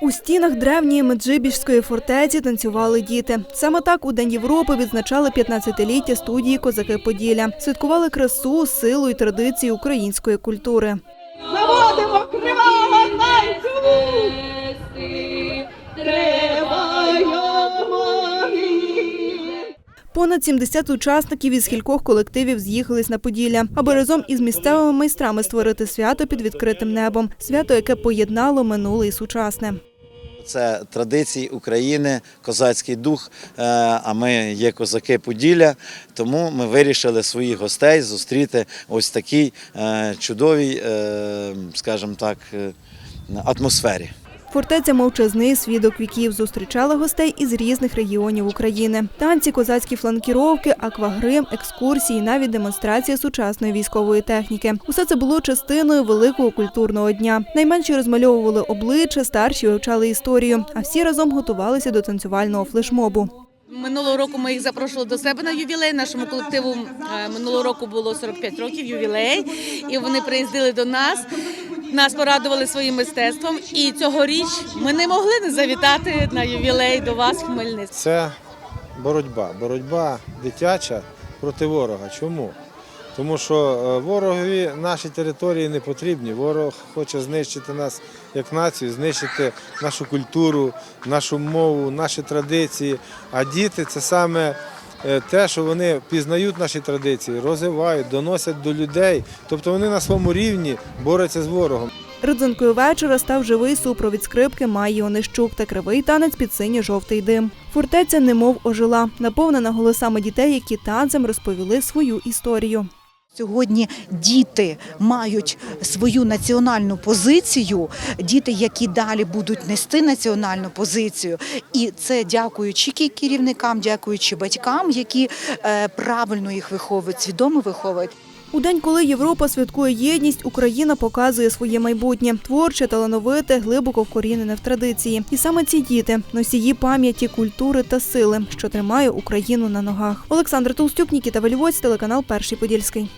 У стінах древньої Меджибіжської фортеці танцювали діти. Саме так у День Європи відзначали 15-ліття студії Козаки Поділля. Святкували красу, силу і традиції української культури. Заводимо Понад 70 учасників із кількох колективів з'їхались на Поділля, аби разом із місцевими майстрами створити свято під відкритим небом. Свято, яке поєднало минуле і сучасне. Це традиції України, козацький дух. е, А ми є козаки Поділля, тому ми вирішили своїх гостей зустріти ось такій е, чудовій, е, скажімо так, атмосфері. Фортеця мовчазний свідок віків зустрічала гостей із різних регіонів України. Танці, козацькі фланкіровки, аквагрим, екскурсії, навіть демонстрація сучасної військової техніки. Усе це було частиною великого культурного дня. Найменші розмальовували обличчя, старші вивчали історію, а всі разом готувалися до танцювального флешмобу. Минулого року ми їх запрошували до себе на ювілей. Нашому колективу е, минулого року було 45 років ювілей, і вони приїздили до нас. Нас порадували своїм мистецтвом. І цьогоріч ми не могли не завітати на ювілей до вас, в Хмельницький. Це боротьба. Боротьба дитяча проти ворога. Чому? Тому що е, ворогові наші території не потрібні. Ворог хоче знищити нас як націю, знищити нашу культуру, нашу мову, наші традиції. А діти це саме те, що вони пізнають наші традиції, розвивають, доносять до людей. Тобто вони на своєму рівні борються з ворогом. Родзинкою вечора став живий супровід скрипки Майї Онищук та кривий танець під синій жовтий дим. Фортеця немов ожила, наповнена голосами дітей, які танцем розповіли свою історію. Сьогодні діти мають свою національну позицію, діти, які далі будуть нести національну позицію, і це дякуючи керівникам, дякуючи батькам, які е, правильно їх виховують, свідомо виховують. У день, коли Європа святкує єдність, Україна показує своє майбутнє творче, талановите, глибоко вкорінене в традиції. І саме ці діти носії пам'яті, культури та сили, що тримає Україну на ногах. Олександр Толстюк, Нікіта Вельвоць, телеканал Перший Подільський.